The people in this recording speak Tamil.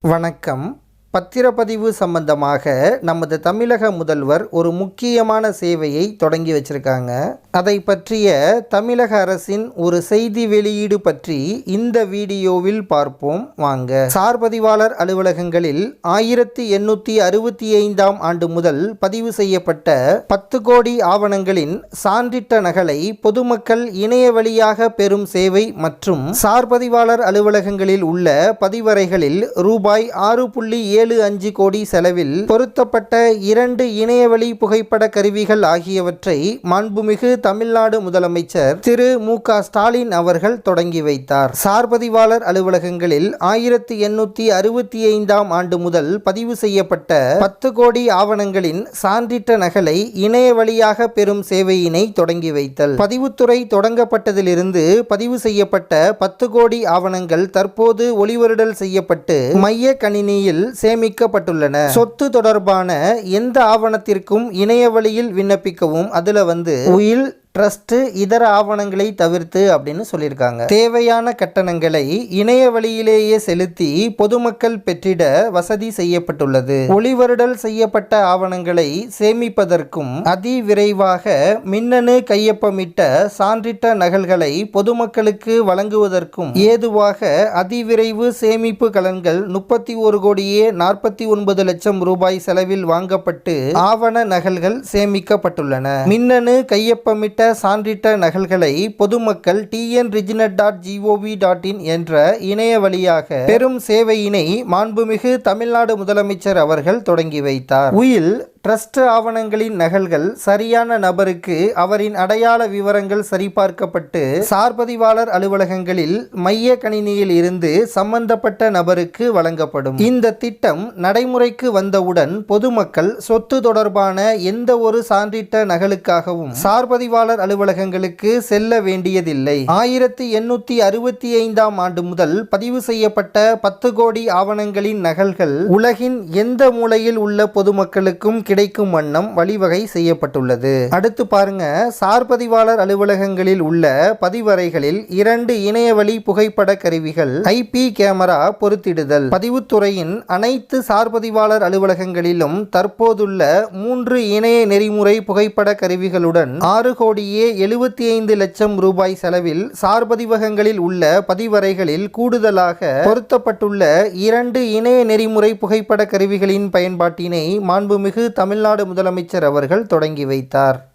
வணக்கம். பத்திரப்பதிவு சம்பந்தமாக நமது தமிழக முதல்வர் ஒரு முக்கியமான சேவையை தொடங்கி வச்சிருக்காங்க. அதை பற்றிய தமிழக அரசின் ஒரு செய்தி வெளியீடு பற்றி இந்த வீடியோவில் பார்ப்போம். வாங்க. சார்பதிவாளர் அலுவலகங்களில் ஆயிரத்தி எண்ணூற்றி அறுபத்தி ஐந்தாம் ஆண்டு முதல் பதிவு செய்யப்பட்ட பத்து கோடி ஆவணங்களின் சான்றிட்ட நகலை பொதுமக்கள் இணைய வழியாக பெறும் சேவை மற்றும் சார்பதிவாளர் அலுவலகங்களில் உள்ள பதிவறைகளில் ரூபாய் ஆறு புள்ளி ஏழு அஞ்சு கோடி செலவில் பொருத்தப்பட்ட இரண்டு இணையவழி புகைப்பட கருவிகள் ஆகியவற்றை மாண்புமிகு தமிழ்நாடு முதலமைச்சர் திரு மு க ஸ்டாலின் அவர்கள் தொடங்கி வைத்தார். சார்பதிவாளர் அலுவலகங்களில் ஆயிரத்தி எண்ணூத்தி அறுபத்தி ஐந்தாம் ஆண்டு முதல் பதிவு செய்யப்பட்ட பத்து கோடி ஆவணங்களின் சான்றிட்ட நகலை இணைய வழியாக பெறும் சேவையினை தொடங்கி வைத்தல். பதிவுத்துறை தொடங்கப்பட்டதிலிருந்து பதிவு செய்யப்பட்ட பத்து கோடி ஆவணங்கள் தற்போது ஒளிவருடல் செய்யப்பட்டு மைய கணினியில் சேமிக்கப்பட்டுள்ளன. சொத்து தொடர்பான எந்த ஆவணத்திற்கும் இணைய வழியில் விண்ணப்பிக்கவும் அதுல வந்து உயில் ட்ரஸ்ட் இதர ஆவணங்களை தவிர்த்து அப்படின்னு சொல்லியிருக்காங்க. தேவையான கட்டணங்களை இணைய வழியிலேயே செலுத்தி பொதுமக்கள் பெற்றிட வசதி செய்யப்பட்டுள்ளது. ஒளிவருடல் செய்யப்பட்ட ஆவணங்களை சேமிப்பதற்கும் அதிவிரைவாக மின்னணு கையொப்பமிட்ட சான்றிட்ட நகல்களை பொதுமக்களுக்கு வழங்குவதற்கும் ஏதுவாக அதிவிரைவு சேமிப்பு கலன்கள் முப்பத்தி ஒரு கோடியே நாற்பத்தி ஒன்பது லட்சம் ரூபாய் செலவில் வாங்கப்பட்டு ஆவண நகல்கள் சேமிக்கப்பட்டுள்ளன. மின்னணு கையொப்பமிட்ட சான்றிட்ட நகல்களை பொதுமக்கள் TN reginet dot gov dot in என்ற இணைய வழியாக பெரும் சேவையினை மாண்புமிகு தமிழ்நாடு முதலமைச்சர் அவர்கள் தொடங்கி வைத்தார். உயில் ட்ரஸ்ட் ஆவணங்களின் நகல்கள் சரியான நபருக்கு அவரின் அடையாள விவரங்கள் சரிபார்க்கப்பட்டு சார்பதிவாளர் அலுவலகங்களில் மைய கணினியில் இருந்து சம்பந்தப்பட்ட நபருக்கு வழங்கப்படும். இந்த திட்டம் நடைமுறைக்கு வந்தவுடன் பொதுமக்கள் சொத்து தொடர்பான எந்த ஒரு சான்றிட்ட நகலுக்காகவும் சார்பதிவாளர் அலுவலகங்களுக்கு செல்ல வேண்டியதில்லை. ஆயிரத்தி எண்ணூத்தி அறுபத்தி ஐந்தாம் ஆண்டு முதல் பதிவு செய்யப்பட்ட பத்து கோடி ஆவணங்களின் நகல்கள் உலகின் எந்த மூலையில் உள்ள பொதுமக்களுக்கும் கிடைக்கும் வண்ணம் வழிவகை செய்யப்பட்டுள்ளது. அடுத்து பாருங்க சார்பதிவாளர் அலுவலகங்களில் உள்ள பதிவறைகளில் இரண்டு இணையவழி புகைப்பட கருவிகள் ஐபி கேமரா பொருத்திடுதல். பதிவுத்துறையின் அனைத்து சார்பதிவாளர் அலுவலகங்களிலும் தற்போதுள்ள மூன்று இணைய நெறிமுறை புகைப்பட கருவிகளுடன் ஆறு கோடியே எழுபத்தி ஐந்து லட்சம் ரூபாய் செலவில் சார்பதிவகங்களில் உள்ள பதிவறைகளில் கூடுதலாக பொருத்தப்பட்டுள்ள இரண்டு இணைய நெறிமுறை புகைப்பட கருவிகளின் பயன்பாட்டினை மாண்புமிகு தமிழ்நாடு முதலமைச்சர் அவர்கள் தொடங்கி வைத்தார்.